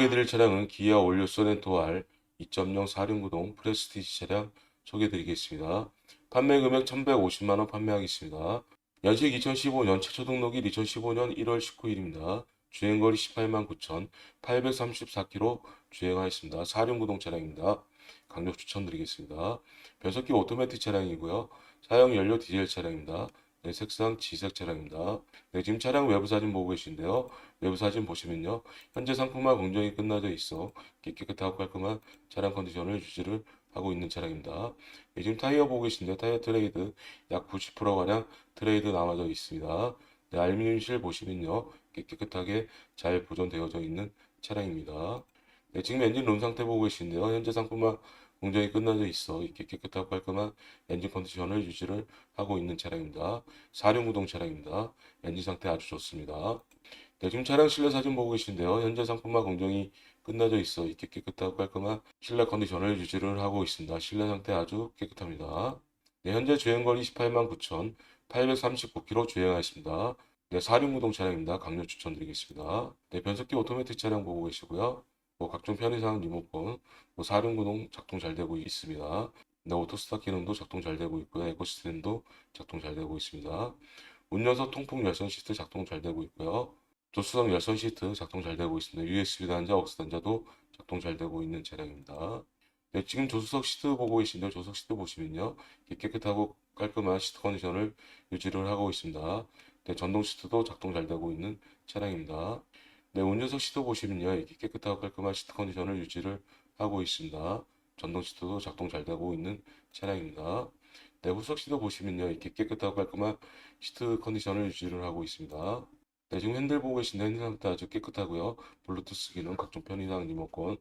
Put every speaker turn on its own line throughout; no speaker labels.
소개해드릴 차량은 기아 올류 소렌토 R 2.0 4륜구동 프레스티지 차량 소개해드리겠습니다. 판매 금액 1,150만원 판매하겠습니다. 연식 2015년 최초 등록일 2015년 1월 19일입니다. 주행거리 18만 9,834km 주행하였습니다. 4륜구동 차량입니다. 강력 추천드리겠습니다. 변속기 오토매틱 차량이고요. 사용 연료 디젤 차량입니다. 네, 색상 지색 차량입니다. 네, 지금 차량 외부 사진 보고 계신데요. 외부 사진 보시면요. 현재 상품화 공정이 끝나져 있어 깨끗하고 깔끔한 차량 컨디션을 유지를 하고 있는 차량입니다. 네, 지금 타이어 보고 계신데 타이어 트레이드 약 90%가량 트레이드 남아져 있습니다. 네, 알루미늄 실 보시면요. 깨끗하게 잘 보존되어져 있는 차량입니다. 네, 지금 엔진 룸 상태 보고 계신데요. 현재 상품화 공정이 끝나져 있어 이렇게 깨끗하고 깔끔한 엔진 컨디션을 유지를 하고 있는 차량입니다. 4륜구동 차량입니다. 엔진 상태 아주 좋습니다. 네, 지금 차량 실내 사진 보고 계신데요. 현재 상품화 공정이 끝나져 있어 이렇게 깨끗하고 깔끔한 실내 컨디션을 유지를 하고 있습니다. 실내 상태 아주 깨끗합니다. 네, 현재 주행거리 18만 9,839km 주행하였습니다. 네, 4륜구동 차량입니다. 강력 추천드리겠습니다. 네, 변속기 오토매틱 차량 보고 계시고요. 뭐 각종 편의상 리모컨, 뭐 4륜구동 작동 잘 되고 있습니다. 네, 오토스타 기능도 작동 잘 되고 있고요. 에코시스템도 작동 잘 되고 있습니다. 운전석 통풍 열선 시트 작동 잘 되고 있고요. 조수석 열선 시트 작동 잘 되고 있습니다. USB 단자, 억스 단자도 작동 잘 되고 있는 차량입니다. 네, 지금 조수석 시트 보고 계신데 조수석 시트 보시면요. 깨끗하고 깔끔한 시트 컨디션을 유지를 하고 있습니다. 네, 전동 시트도 작동 잘 되고 있는 차량입니다. 네, 운전석 시트 보시면요. 이렇게 깨끗하고 깔끔한 시트 컨디션을 유지를 하고 있습니다. 전동 시트도 작동 잘 되고 있는 차량입니다. 네, 후석 시트 보시면요. 이렇게 깨끗하고 깔끔한 시트 컨디션을 유지를 하고 있습니다. 네, 지금 핸들 보고 계신데 핸들 상태 아주 깨끗하고요. 블루투스 기능, 각종 편의상 리모컨,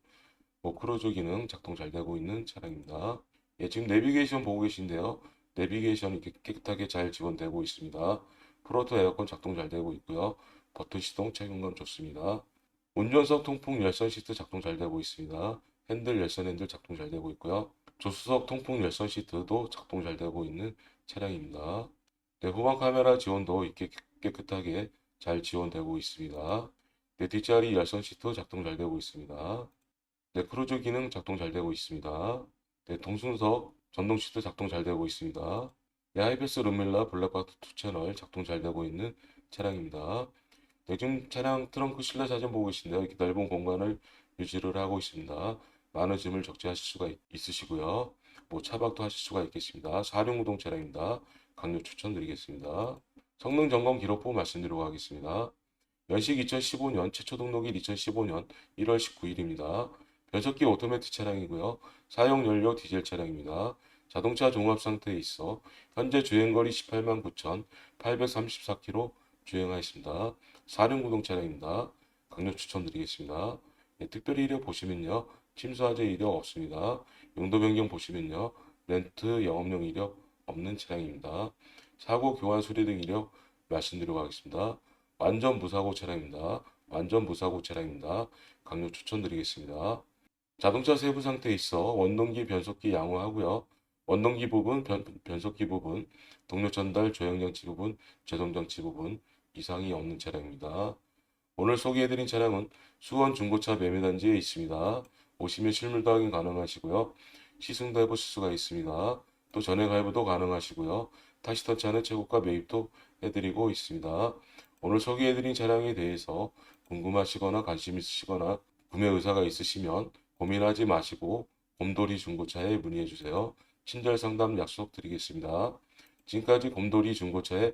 뭐 크루즈 기능 작동 잘 되고 있는 차량입니다. 예, 지금 내비게이션 보고 계신데요. 내비게이션이 이렇게 깨끗하게 잘 지원되고 있습니다. 프로토 에어컨 작동 잘 되고 있고요. 버튼 시동 착용감 좋습니다. 운전석 통풍 열선 시트 작동 잘 되고 있습니다. 핸들 열선 핸들 작동 잘 되고 있고요. 조수석 통풍 열선 시트도 작동 잘 되고 있는 차량입니다. 네, 후방 카메라 지원도 이렇게 깨끗하게 잘 지원되고 있습니다. 네, 뒷자리 열선 시트 작동 잘 되고 있습니다. 네, 크루즈 기능 작동 잘 되고 있습니다. 네, 동순석 전동 시트 작동 잘 되고 있습니다. 네, 하이패스 룸밀라 블랙박스 2 채널 작동 잘 되고 있는 차량입니다. 네, 지금 차량 트렁크 실내 사진 보고 계신데요. 이렇게 넓은 공간을 유지를 하고 있습니다. 많은 짐을 적재하실 수가 있, 있으시고요. 뭐 차박도 하실 수가 있겠습니다. 4륜구동 차량입니다. 강력 추천드리겠습니다. 성능 점검 기록부 말씀드리도록 하겠습니다. 연식 2015년 최초 등록일 2015년 1월 19일입니다. 변속기 오토매틱 차량이고요. 사용 연료 디젤 차량입니다. 자동차 종합 상태에 있어 현재 주행거리 18만 9,834km 주행하였습니다. 4륜 구동 차량입니다. 강력 추천드리겠습니다. 예, 특별히 이력 보시면요. 침수화재 이력 없습니다. 용도 변경 보시면요. 렌트 영업용 이력 없는 차량입니다. 사고 교환 수리 등 이력 말씀드리도록 하겠습니다. 완전 무사고 차량입니다. 완전 무사고 차량입니다. 강력 추천드리겠습니다. 자동차 세부 상태에 있어 원동기 변속기 양호하고요. 원동기 부분, 변, 변속기 부분, 동력 전달 조향 장치 부분, 제동 장치 부분 이상이 없는 차량입니다. 오늘 소개해드린 차량은 수원 중고차 매매단지에 있습니다. 오시면 실물도 확인 가능하시고요. 시승도 해보실 수가 있습니다. 또 전액 할부도 가능하시고요. 타시던 차는 최고가 매입도 해드리고 있습니다. 오늘 소개해드린 차량에 대해서 궁금하시거나 관심 있으시거나 구매 의사가 있으시면 고민하지 마시고 곰돌이 중고차에 문의해 주세요. 친절 상담 약속 드리겠습니다. 지금까지 곰돌이 중고차의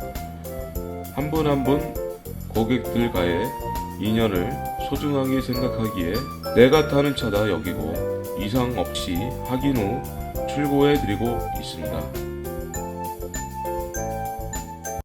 한 분 한 분 고객들과의 인연을 소중하게 생각하기에 내가 타는 차다 여기고 이상 없이 확인 후 출고해 드리고 있습니다.